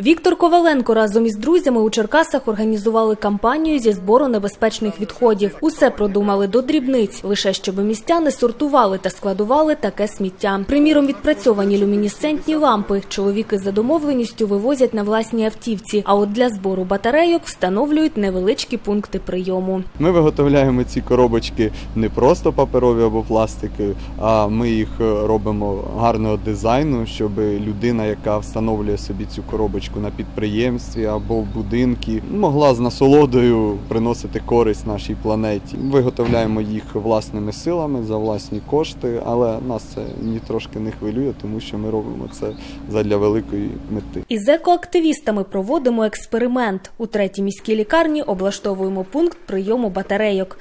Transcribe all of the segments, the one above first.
Віктор Коваленко разом із друзями у Черкасах організували кампанію зі збору небезпечних відходів. Усе продумали до дрібниць, лише щоб містяни сортували та складували таке сміття. Приміром, відпрацьовані люмінесцентні лампи чоловіки за домовленістю вивозять на власній автівці. А от для збору батарейок встановлюють невеличкі пункти прийому. Ми виготовляємо ці коробочки не просто паперові або пластикові, а ми їх е, робимо гарного дизайну, щоб людина, яка встановлює собі цю коробочку на підприємстві або в будинку, могла з насолодою приносити користь нашій планеті. Виготовляємо їх власними силами за власні кошти, але нас це ні трошки не хвилює, тому що ми робимо це задля великої мети. Із екоактивістами проводимо експеримент. У третій міській лікарні облаштовуємо пункт прийому батарейок.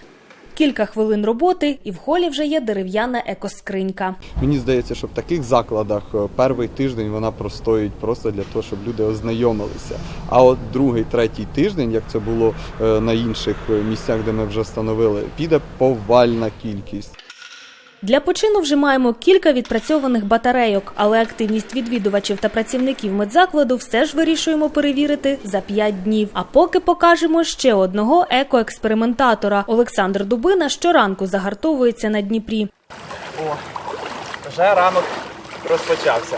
Кілька хвилин роботи, і в холі вже є дерев'яна екоскринька. Мені здається, що в таких закладах е, перший тиждень вона простоїть просто для того, щоб люди ознайомилися. А от другий, третій тиждень, як це було е, на інших е, місцях, де ми вже встановили, піде повальна кількість. Для почину вже маємо кілька відпрацьованих батарейок, але активність відвідувачів та працівників медзакладу все ж вирішуємо перевірити за 5 днів. А поки покажемо ще одного екоекспериментатора. Олександр Дубина щоранку загартовується на Дніпрі. О, вже ранок розпочався.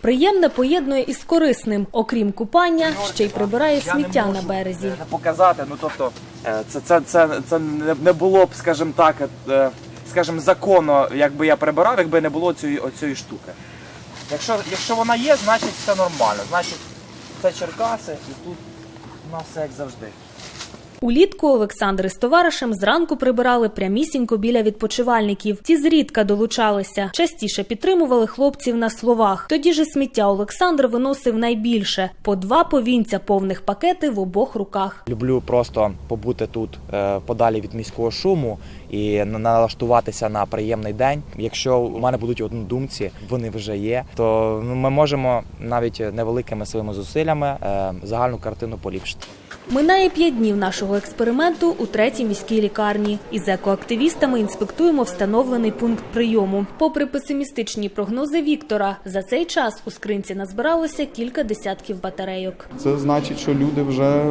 Приємне поєднує із корисним. Окрім купання, ще й прибирає сміття на березі. показати. Ну тобто, е, це, це, це, це не- було б, скажімо так, е, скажімо, законно, якби я прибирав, якби не було цієї оцієї штуки. Якщо, якщо вона є, значить все нормально. Значить, це Черкаси і тут у нас все як завжди. Улітку Олександр із товаришем зранку прибирали прямісінько біля відпочивальників. Ті зрідка долучалися, частіше підтримували хлопців на словах. Тоді ж сміття Олександр виносив найбільше по два повінця повних пакети в обох руках. Люблю просто побути тут е, подалі від міського шуму і на- налаштуватися на приємний день. Якщо у мене будуть однодумці, вони вже є, то ми можемо навіть невеликими своїми зусиллями е, загальну картину поліпшити. Минає п'ять днів нашого експерименту у третій міській лікарні. Із екоактивістами інспектуємо встановлений пункт прийому. Попри песимістичні прогнози Віктора, за цей час у скринці назбиралося кілька десятків батарейок. Це значить, що люди вже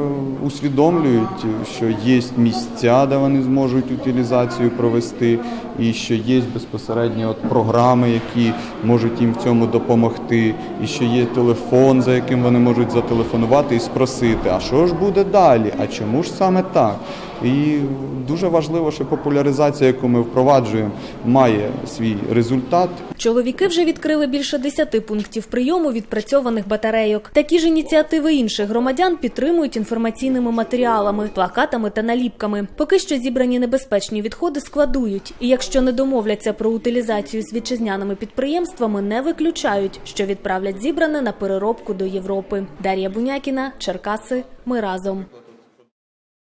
усвідомлюють, що є місця, де вони зможуть утилізацію провести, і що є безпосередньо от програми, які можуть їм в цьому допомогти, і що є телефон, за яким вони можуть зателефонувати і спросити, а що ж буде далі? А чому ж саме так? І дуже важливо, що популяризація, яку ми впроваджуємо, має свій результат. Чоловіки вже відкрили більше десяти пунктів прийому відпрацьованих батарейок. Такі ж ініціативи інших громадян підтримують інформаційними матеріалами, плакатами та наліпками. Поки що зібрані небезпечні відходи складують. І якщо не домовляться про утилізацію з вітчизняними підприємствами, не виключають, що відправлять зібране на переробку до Європи. Дар'я Бунякіна, Черкаси. Ми разом.